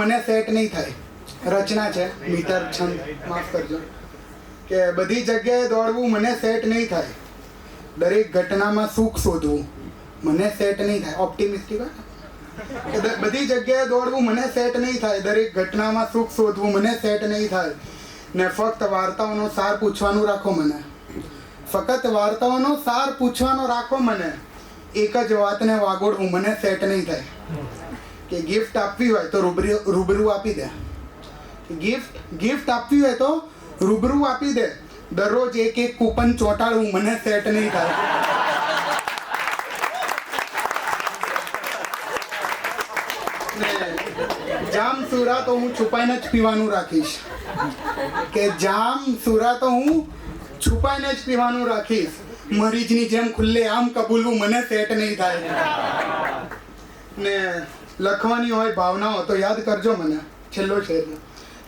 મને સેટ નહીં થાય. રચના છે, મીટર છંદ, માફ કરજો. કે બધી જગ્યાએ દોડવું મને સેટ નહીં થાય. દરેક ઘટનામાં સુખ શોધવું મને સેટ નહીં થાય. ઓપ્ટિમિસ્ટિક હોય બધી જગ્યાએ દોડવું મને સેટ નહીં થાય. દરેક ઘટનામાં સુખ શોધવું મને સેટ નહીં થાય. ને ફક્ત વાર્તાઓનો સાર પૂછવાનું રાખો મને. ફક્ત વાર્તાઓનો સાર પૂછવાનો રાખો મને. એક જ વાતને વાગોડવું મને સેટ નહીં થાય. કે ગિફ્ટ આપવી હોય તો રૂબરૂ આપી દે. ગિફ્ટ ગિફ્ટ આપવી હોય તો રૂબરૂ આપી દે. દરરોજ એક એક કૂપન ચોંટાડવું મને સેટ નહીં થાય. જામ સુરા તો હું છુપાઈને જ પીવાનું રાખીશ. કે જામ સુરા તો હું છુપાઈને જ પીવાનું રાખીશ. મરીજની જેમ ખુલ્લે આમ કબૂલવું મને સેટ નહીં થાય. ને લખવાની હોય ભાવનાઓ, તો યાદ કરજો મને, છેલ્લો છે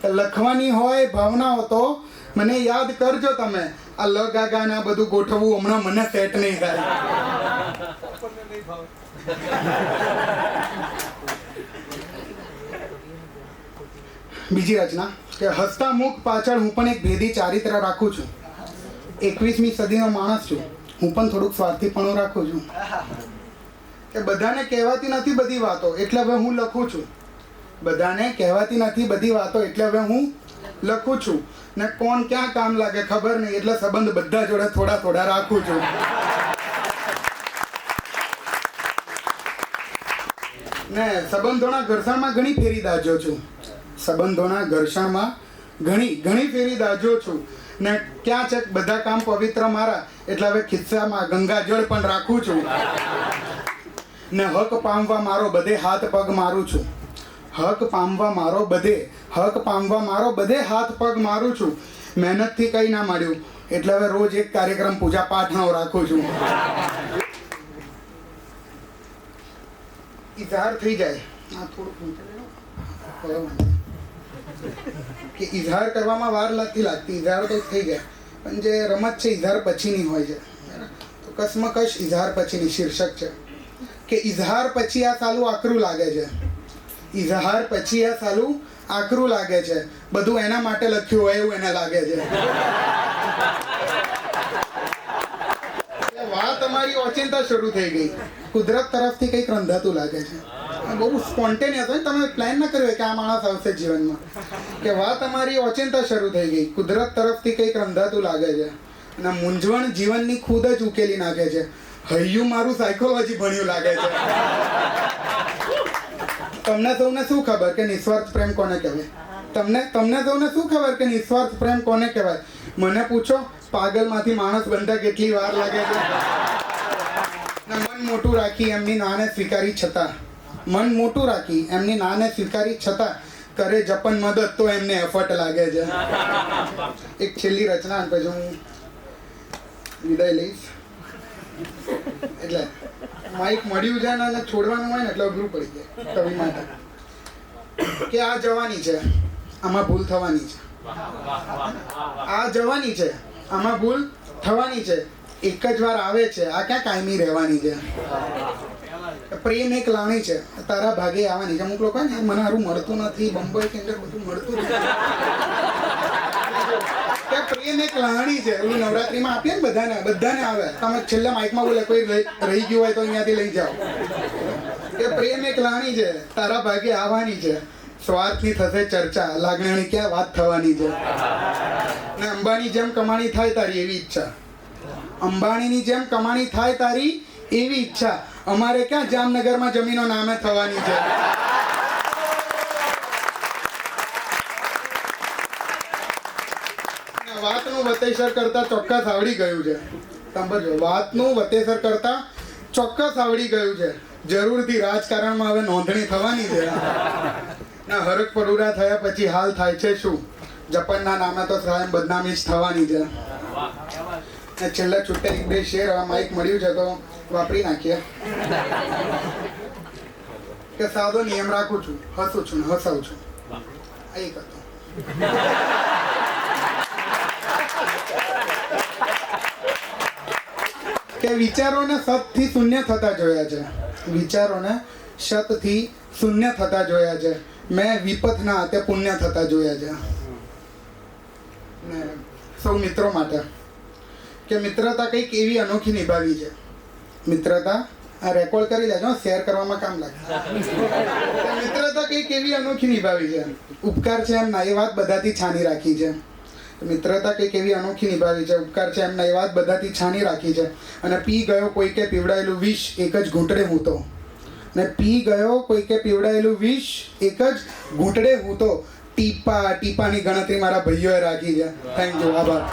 લખવાની હોય ભાવનાઓ, તો મને યાદ કરજો તમે. આ લ ગાગા ને બધું ગોઠવવું હમણાં મને સેટ નહીં થાય. બીજી રચના કે હસતા મુખ પાછળ હું પણ એક ભેદી ચારિત્ર રાખું છું. એકવીસમી સદીનો માણસ છું. હું પણ થોડુંક સ્વાર્થીપણું રાખું છું. કે બધાને કહેવાતી નથી બધી વાતો, એટલે હવે હું લખું છું. બધાને કહેવાતી નથી બધી વાતો, એટલે હવે હું લખું છું. ને કોણ ક્યાં કામ લાગે ખબર નહીં, એટલે સંબંધ બધા જોડે થોડા થોડા રાખું છું. ને સંબંધોના ઘર્ષણમાં ઘણી ફેરી દાજો છું. સંબંધોના ઘર્ષણમાં ઘણી ઘણી ફેરી દાજો છું. ને ક્યાં છે બધા કામ પવિત્ર મારા, એટલે હવે ખિસ્સામાં ગંગાજળ પણ રાખું છું. ને હક પામવા મારો બધે હાથ પગ મારું છું. હક પામવા મારો બધે, હક પામવા મારો બધે હાથ પગ મારું છું. મહેનતથી કંઈ ના મળ્યું, એટલે હવે રોજ એક કાર્યક્રમ પૂજા પાઠનો રાખું છું. ઇઝહાર થઈ જાય. આ થોડુંક. કે ઇઝહાર કરવામાં વાર નથી લાગતી ઇઝહાર તો થઈ જાય. પણ જે રમત છે ઇઝહાર પછીની હોય છે. તો કસમકશ ઇઝહાર પછીની શીર્ષક છે. કે ઇઝહાર પછી આ સાલું આકરું લાગે છે. ઇઝહાર પછી આ સાલું આકરું લાગે છે. બધું એના માટે લખ્યું હોય એવું એને લાગે છે. વાત તમારી ઓચિંતા શરૂ થઈ ગઈ. કુદરત તરફથી કંઈક રંધાતું લાગે છે. બહુ સ્પોન્ટેનિયસ હોય તમે પ્લાન ના કર્યું કે આ માણસ આવશે જીવનમાં. કે વાત તમારી ઓચિંતા શરૂ થઈ ગઈ. કુદરત તરફથી કંઈક રંધાતું લાગે છે. અને મૂંઝવણ જીવનની ખુદ જ ઉકેલી નાખે છે. હૈયું મારું સાયકોલોજી ભણ્યું લાગે છે. તમને સૌને શું ખબર કે નિસ્વાર્થ પ્રેમ કોને કહેવાય? તમને તમને સૌને શું ખબર કે નિસ્વાર્થ પ્રેમ કોને કહેવાય? મને પૂછો, પાગલમાંથી માણસ બનતા કેટલી વાર લાગે છે? મન મોટું રાખી એમની નાને સ્વીકારી છતાં. મન મોટું રાખી એમની નાને સ્વીકારી છતાં કરે જપન મદદ તો એમને એફર્ટ લાગે છે. એક છેલ્લી રચના પછી હું વિદાય લઈશ. એટલે માઇક મળ્યું છે અને છોડવાનું હોય ને એટલે અઘરું પડી જાય, કવિ માટે. કે આ જવાની છે, આમાં ભૂલ થવાની છે. આ જવાની છે, આમાં ભૂલ થવાની છે. એક જ વાર આવે છે, આ ક્યાં કાયમી રહેવાની છે? પ્રેમ એક લાણી છે, તારા ભાગે આવવાની છે. અમુક લોકો મને સારું મળતું નથી, બંબઈ કે અંદર બધું મળતું નથી. કે પ્રેમ એક લાણી છે. ઓલું નવરાત્રીમાં આપીએ ને બધાને બધાને આવે. તમે છેલ્લા માઇકમાં બોલે, કોઈ રહી ગયું હોય તો અહીંયાથી લઈ જાઓ. કે પ્રેમ એક લાણી છે. તારા ભાગે આવવાની છે. સ્વાર્થની થશે ચર્ચા. લાગણીની ક્યાં વાત થવાની છે? ને અંબાની જેમ કમાણી થાય તારી એવી ઈચ્છા. અંબાણીની જેમ કમાણી થાય તારી એવી ઈચ્છા. અમારે ક્યાં જામનગરમાં જમીનો નામે થવાની છે અને વાતનું વતેસર કરતા ચોક્કસ આવડી ગયું છે. સાંભળજો, વાતનું વતેસર કરતા ચોક્કસ આવડી ગયું છે. જરૂરથી રાજકારણમાં હવે નોંધણી થવાની છે. ના હરક પરુરા થયા પછી હાલ થાય છે શું? જપનના નામે તો સાહેબ બદનામી જ થવાની છે. ને છેલ્લા છૂટે એક બે શેર, આ માઇક મળ્યું છે તો વાપરી નાખીએ. કે સાદો નિયમ રાખું છું, હસું છું હસાવું છું. એક હતું. કે વિચારોને સતથી શૂન્ય થતા જોયા છે. વિચારોને શતથી શૂન્ય થતા જોયા છે. મેં વિપથના હાથે પુણ્ય થતા જોયા છે. સૌ મિત્રો માટે કે મિત્રતા કંઈક એવી અનોખી નિભાવી છે. મિત્રતા, આ રેકોર્ડ કરી લેજો શેર કરવામાં કામ લાગે. મિત્રતા કંઈક એવી અનોખી નિભાવી છે. ઉપકાર છે એમ ના એ વાત બધાથી છાની રાખી છે. મિત્રતા કંઈક એવી અનોખી નિભાવી છે, ઉપકાર છે, એમના એ વાત બધાથી છાની રાખી છે. અને પી ગયો કોઈકે પીવડાયેલું વિષ એક જ ઘૂંટડે હું તો ને પી ગયો કોઈકે પીવડાયેલું વિષ એક જ ઘૂંટડે હું તો ટીપા, ટીપાની ગણતરી મારા ભાઈઓએ રાખી છે. થેન્ક યુ આભાર.